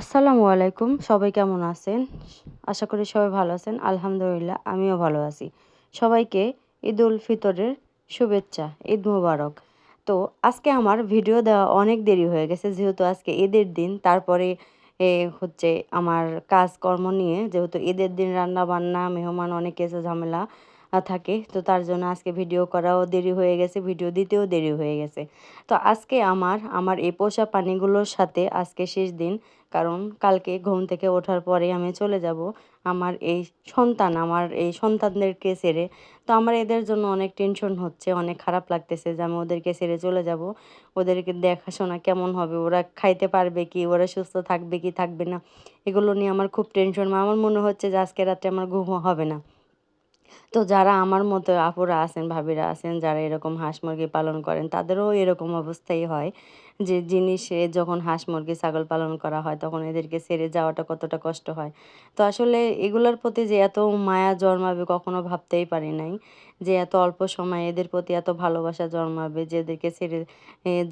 আসসালামু আলাইকুম, সবাই কেমন আছেন? আশা করি সবাই ভালো আছেন। আলহামদুলিল্লাহ, আমিও ভালো আছি। সবাইকে ঈদ উল ফিতরের শুভেচ্ছা, ঈদ মুবারক। তো আজকে আমার ভিডিও দেওয়া অনেক দেরি হয়ে গেছে, যেহেতু আজকে ঈদের দিন, তারপরে এ হচ্ছে আমার কাজকর্ম নিয়ে, যেহেতু ঈদের দিন রান্না বান্না মেহমান, অনেক কিছু ঝামেলা থাকে। তো তার জন্য আজকে ভিডিও করাও দেরি হয়ে গেছে ভিডিও দিতেও দেরি হয়ে গেছে। তো আজকে আমার আমার এই পোষা পানিগুলোর সাথে আজকে শেষ দিন। কারণ কালকে ঘুম থেকে ওঠার পরে আমি চলে যাব আমার এই সন্তান, আমার এই সন্তানদেরকে ছেড়ে। তো আমার এদের জন্য অনেক টেনশন হচ্ছে, অনেক খারাপ লাগতেছে যে আমি ওদেরকে ছেড়ে চলে যাব। ওদেরকে দেখাশোনা কেমন হবে, ওরা খাইতে পারবে কি, ওরা সুস্থ থাকবে কি, থাকবে না, এগুলো নিয়ে আমার খুব টেনশন আমার মনে হচ্ছে যে আজকে রাত্রে আমার ঘুম হবে না। তো যারা আমার মতো আপুরা আছেন, ভাবিরা আছেন, যারা এরকম হাঁস মুরগি পালন করেন, তাদেরও এরকম অবস্থাই হয়। যে জিনিসে যখন হাঁস মুরগি, ছাগল পালন করা হয়, তখন এদেরকে ছেড়ে যাওয়াটা কতটা কষ্ট হয়? তো আসলে এগুলোর প্রতি যে এত মায়া জন্মাবে কখনো ভাবতেই পারি নাই। যে এত অল্প সময় এদের প্রতি এত ভালোবাসা জন্মাবে, যে এদেরকে ছেড়ে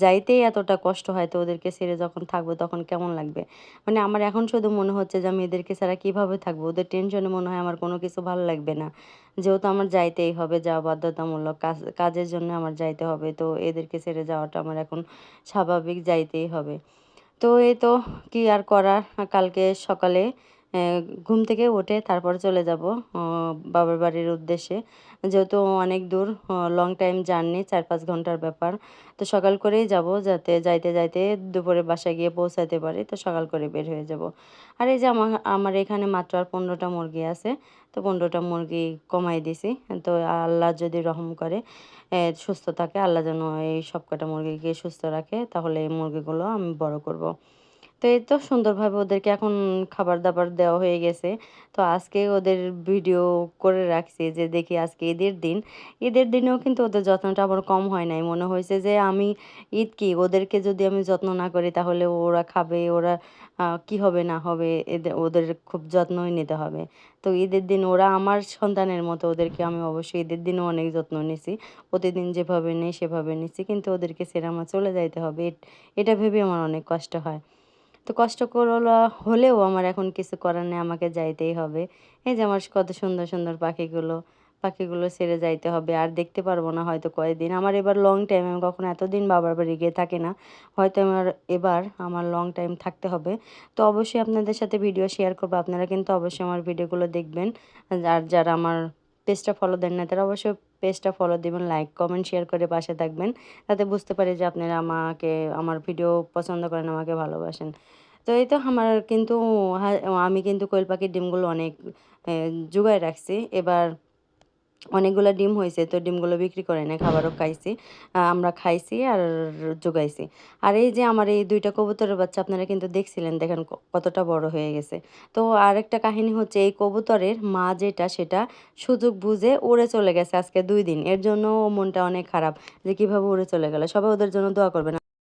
যাইতেই এতটা কষ্ট হয়, তো ওদেরকে ছেড়ে যখন থাকব তখন কেমন লাগবে? মানে আমার এখন শুধু মনে হচ্ছে যে আমি এদেরকে ছাড়া কীভাবে থাকব? ওদের টেনশনে মনে হয় আমার কোনো কিছু ভালো লাগবে না। যেহেতু আমার যাইতেই হবে, যাওয়া বাধ্যতামূলক কাজ, কাজের জন্য আমার যাইতে হবে, তো এদেরকে ছেড়ে যাওয়াটা আমার এখন স্বাভাবিক যাইতেই হবে। তো এই তো কি আর করার? কালকে সকালে ঘুম থেকে উঠে তারপর চলে যাব বাবার বাড়ির উদ্দেশ্যে। যেহেতু অনেক দূর লং টাইম জার্নি চার পাঁচ ঘণ্টার ব্যাপার। তো সকাল করেই যাব যাতে যাইতে যাইতে দুপুরে বাসায় গিয়ে পৌঁছাতে পারি, তো সকাল করে বের হয়ে যাব। আর এই যে আমার আমার এখানে মাত্র আর পনেরোটা মুরগি আছে, তো পনেরোটা মুরগি কমাই দিছি। তো আল্লাহ যদি রহম করে সুস্থ থাকে, আল্লাহ যেন এই সব কটা মুরগিকে সুস্থ রাখে, তাহলে এই মুরগিগুলো আমি বড় করব। তো এই তো সুন্দরভাবে ওদেরকে এখন খাবার দাবার দেওয়া হয়ে গেছে। তো আজকে ওদের ভিডিও করে রাখছি যে, দেখি আজকে ঈদের দিন। ঈদের দিনেও কিন্তু ওদের যত্নটা আমার কম হয় নাই। মনে হয়েছে যে, আমি ঈদ কি? ওদেরকে যদি আমি যত্ন না করি, তাহলে ওরা খাবে, ওরা কি হবে, না হবে এদের ওদের খুব যত্নই নিতে হবে। তো ঈদের দিন ওরা আমার সন্তানের মতো, ওদেরকে আমি অবশ্যই ঈদের দিনও অনেক যত্ন নিছি। প্রতিদিন যেভাবে নেই, সেভাবে নিছি। কিন্তু ওদেরকে সেরা আমার চলে যাইতে হবে। এটা ভেবে আমার অনেক কষ্ট হয়। তো কষ্ট হলেও আমার এখন কিছু করার নেই, আমাকে যাইতেই হবে। এই যে আমার কত সুন্দর সুন্দর পাখিগুলো পাখিগুলো ছেড়ে যাইতে হবে, আর দেখতে পারব না হয়তো কয়েকদিন আমার এবার লং টাইম আমি কখনো এতদিন বাবার বাড়ি গিয়ে থাকি না, হয়তো আমার এবার আমার লং টাইম থাকতে হবে। তো অবশ্যই আপনাদের সাথে ভিডিও শেয়ার করব, আপনারা কিন্তু অবশ্যই আমার ভিডিওগুলো দেখবেন। আর যারা আমার পেজটা ফলো দেন না তারা অবশ্যই পেজটা ফলো দেবেন লাইক কমেন্ট শেয়ার করে পাশে থাকবেন। তাতে বুঝতে পারি যে আপনারা আমাকে, আমার ভিডিও পছন্দ করেন, আমাকে ভালোবাসেন। তো এই তো আমার কিন্তু আমি কিন্তু কোয়েল পাখির ডিমগুলো অনেক জোগায় রাখছি। এবার অনেকগুলো ডিম হয়েছে, তো ডিমগুলো বিক্রি করে না, খাবারও খাইছি আমরা খাইছি আর জোগাইছি। আর এই যে আমার এই দুইটা কবুতরের বাচ্চা, আপনারা কিন্তু দেখছিলেন, দেখেন কতটা বড় হয়ে গেছে। তো আরেকটা কাহিনী হচ্ছে, এই কবুতরের মা যেটা, সেটা সুযোগ বুঝে উড়ে চলে গেছে আজকে দুই দিন। এর জন্য মনটা অনেক খারাপ, যে কীভাবে উড়ে চলে গেল। সবাই ওদের জন্য দোয়া করবেন।